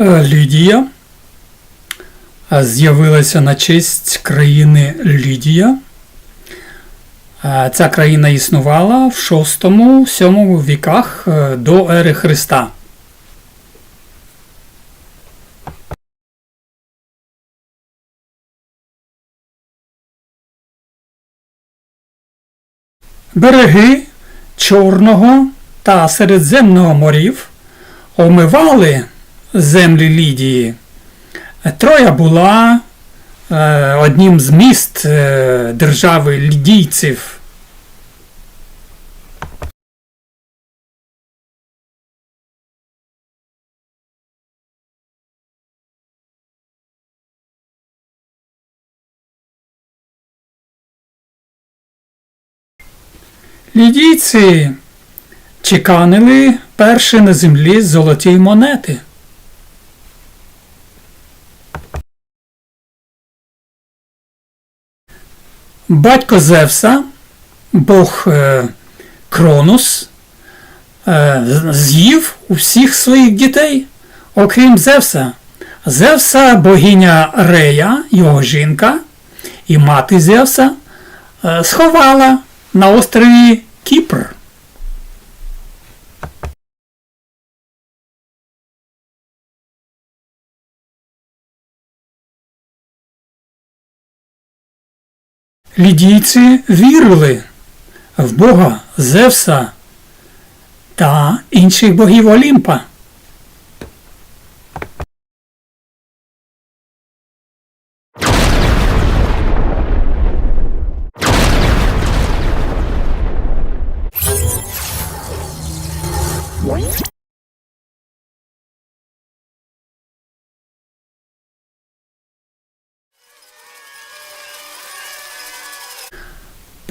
Е, Лідія е, з'явилася на честь країни Лідія. Е, Ця країна існувала в 6-7 віках до ери Христа. Береги Чорного та Середземного морів омивали землі Лідії. Троя була е, одним з міст е, держави лідійців. Лідійці чеканили перші на землі золоті монети. Батько Зевса, бог Кронус, Кронос, е, з'їв усіх своїх дітей, окрім Зевса. Зевса богиня Рея, його жінка, і мати Зевса е, сховала на острові Кіпр. Лідійці вірили в Бога Зевса та інших богів Олімпа.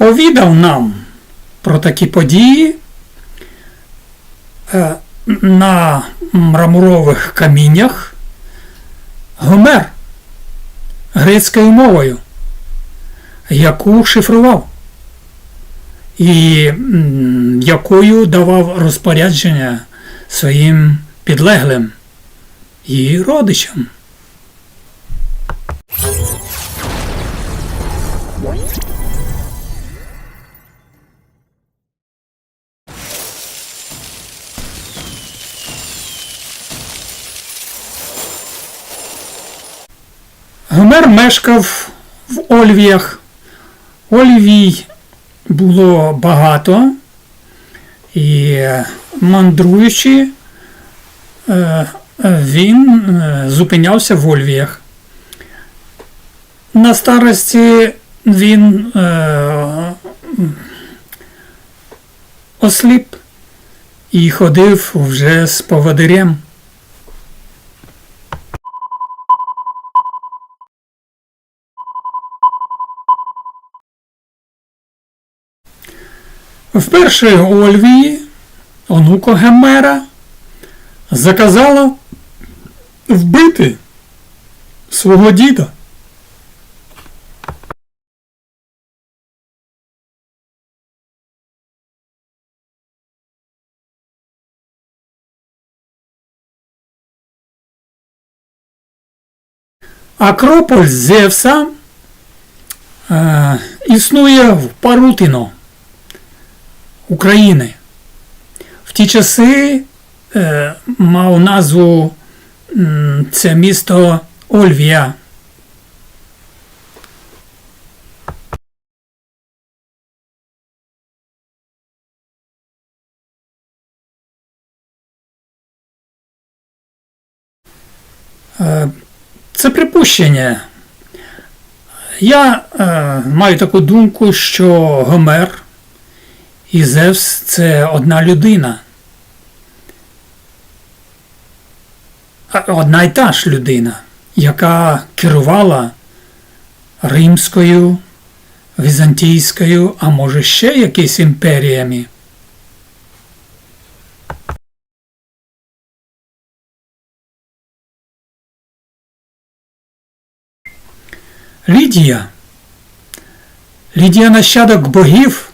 Повідав нам про такі події е, на мраморових каміннях Гомер грецькою мовою, яку шифрував і якою давав розпорядження своїм підлеглим і родичам. Гомер мешкав в Ольвіях. Ольвій було багато, і мандруючи, е, він е, зупинявся в Ольвіях. На старості він е, осліп і ходив вже з поводирем. Вперше Ольвії, онуко Гемера, заказала вбити свого діда. Акрополь Зевса е, існує в Парутино. України. В ті часи е, мав назву це місто Ольвія. Е, Це припущення. Я е, маю таку думку, що Гомер і Зевс це одна людина. Одна й та ж людина, яка керувала Римською, Візантійською, а може ще якісь імперіями. Лідія. Лідія нащадок богів